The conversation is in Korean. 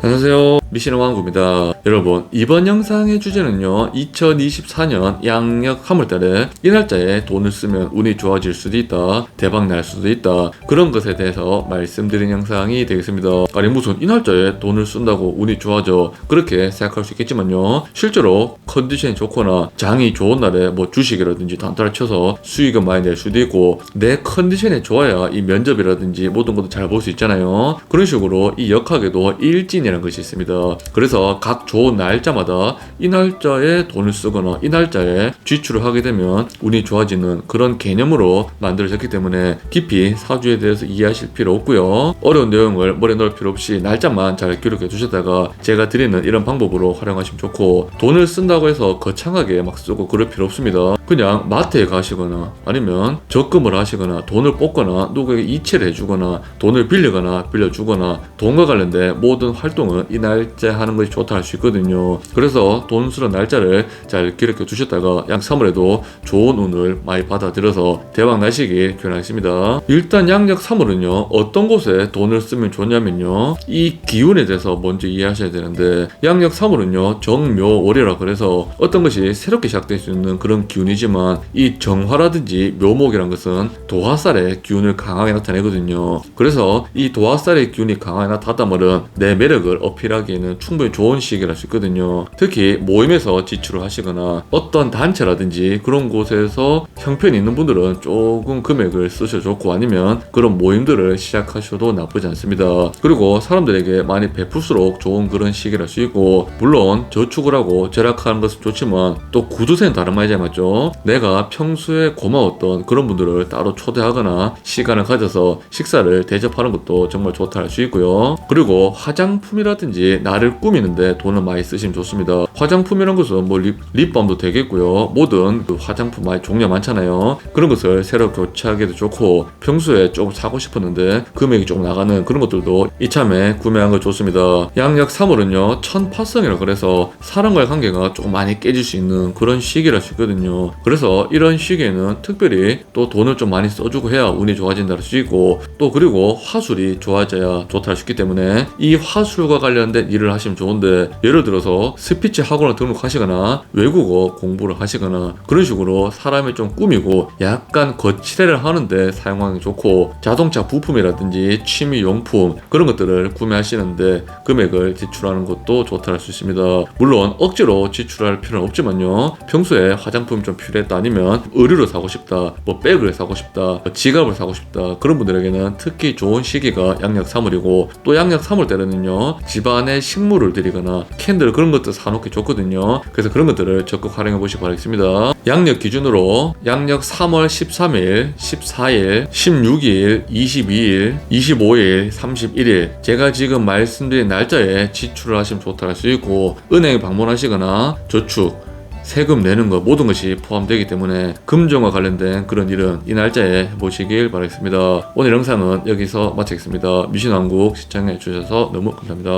안녕하세요. 미신의 왕구입니다. 여러분 이번 영상의 주제는요 2024년 양력 3월달에 이 날짜에 돈을 쓰면 운이 좋아질 수도 있다 대박 날 수도 있다 그런 것에 대해서 말씀드린 영상이 되겠습니다. 아니 무슨 이 날짜에 돈을 쓴다고 운이 좋아져 그렇게 생각할 수 있겠지만요 실제로 컨디션이 좋거나 장이 좋은 날에 뭐 주식이라든지 단타를 쳐서 수익을 많이 낼 수도 있고 내 컨디션이 좋아야 이 면접이라든지 모든 것도 잘 볼 수 있잖아요. 그런 식으로 이 역학에도 일진이 라는 것이 있습니다. 그래서 각 좋은 날짜마다 이 날짜에 돈을 쓰거나 이 날짜에 지출을 하게 되면 운이 좋아지는 그런 개념으로 만들어졌기 때문에 깊이 사주에 대해서 이해하실 필요 없고요. 어려운 내용을 머리에 넣을 필요 없이 날짜만 잘 기록해 두셨다가 제가 드리는 이런 방법으로 활용하시면 좋고 돈을 쓴다고 해서 거창하게 막 쓰고 그럴 필요 없습니다 그냥 마트에 가시거나 아니면 적금을 하시거나 돈을 뽑거나 누구에게 이체를 해주거나 돈을 빌리거나 빌려주거나 돈과 관련된 모든 활동은 이 날짜에 하는 것이 좋다 할 수 있거든요. 그래서 돈 쓰는 날짜를 잘 기록해 두셨다가 양 3월에도 좋은 운을 많이 받아들여서 대박 나시길 기원하겠습니다. 일단 양력 3월은요 어떤 곳에 돈을 쓰면 좋냐면요 이 기운에 대해서 먼저 이해하셔야 되는데 양력 3월은요 정묘월이라 그래서 어떤 것이 새롭게 시작될 수 있는 그런 기운이 지만 이 정화라든지 묘목이란 것은 도화살의 기운을 강하게 나타내거든요. 그래서 이 도화살의 기운이 강하게 나타났단 말은 내 매력을 어필하기에는 충분히 좋은 시기라 할수 있거든요. 특히 모임에서 지출을 하시거나 어떤 단체라든지 그런 곳에서 형편이 있는 분들은 조금 금액을 쓰셔도 좋고 아니면 그런 모임들을 시작하셔도 나쁘지 않습니다. 그리고 사람들에게 많이 베풀수록 좋은 그런 시기라 할수 있고 물론 저축을 하고 절약하는 것은 좋지만 또 구두쇠는 다른 말이잖아요 내가 평소에 고마웠던 그런 분들을 따로 초대하거나 시간을 가져서 식사를 대접하는 것도 정말 좋다 할 수 있고요. 그리고 화장품이라든지 나를 꾸미는데 돈을 많이 쓰시면 좋습니다. 화장품이란 것은 뭐 립, 립밤도 되겠고요. 모든 그 화장품 많이 종류 많잖아요. 그런 것을 새로 교체하기도 좋고 평소에 조금 사고 싶었는데 금액이 조금 나가는 그런 것들도 이참에 구매하는 거 좋습니다. 양력 3월은요 천파성이라 그래서 사람과의 관계가 조금 많이 깨질 수 있는 그런 시기라 수 있거든요. 그래서 이런 시기에는 특별히 또 돈을 좀 많이 써주고 해야 운이 좋아진다 할수 있고 또 그리고 화술이 좋아져야 좋다 있기 때문에 이 화술과 관련된 일을 하시면 좋은데 예를 들어서 스피치 학원을 등록하시거나 외국어 공부를 하시거나 그런 식으로 사람을 좀 꾸미고 약간 거치대를 하는데 사용하기 좋고 자동차 부품이라든지 취미 용품 그런 것들을 구매하시는데 금액을 지출하는 것도 좋다 할 수 있습니다. 물론 억지로 지출할 필요는 없지만요. 평소에 화장품 좀 필요 했다 아니면 의류를 사고 싶다, 뭐 백을 사고 싶다, 뭐 지갑을 사고 싶다 그런 분들에게는 특히 좋은 시기가 양력 3월이고 또 양력 3월 때는요 집안에 식물을 드리거나 캔들 그런 것도 사놓기 좋거든요. 그래서 그런 것들을 적극 활용해 보시기 바라겠습니다. 양력 기준으로 양력 3월 13일, 14일, 16일, 22일, 25일, 31일 제가 지금 말씀드린 날짜에 지출을 하시면 좋다 할 수 있고 은행에 방문하시거나 저축 세금 내는 것 모든 것이 포함되기 때문에 금전과 관련된 그런 일은 이 날짜에 보시길 바라겠습니다. 오늘 영상은 여기서 마치겠습니다. 미신왕국 시청해 주셔서 너무 감사합니다.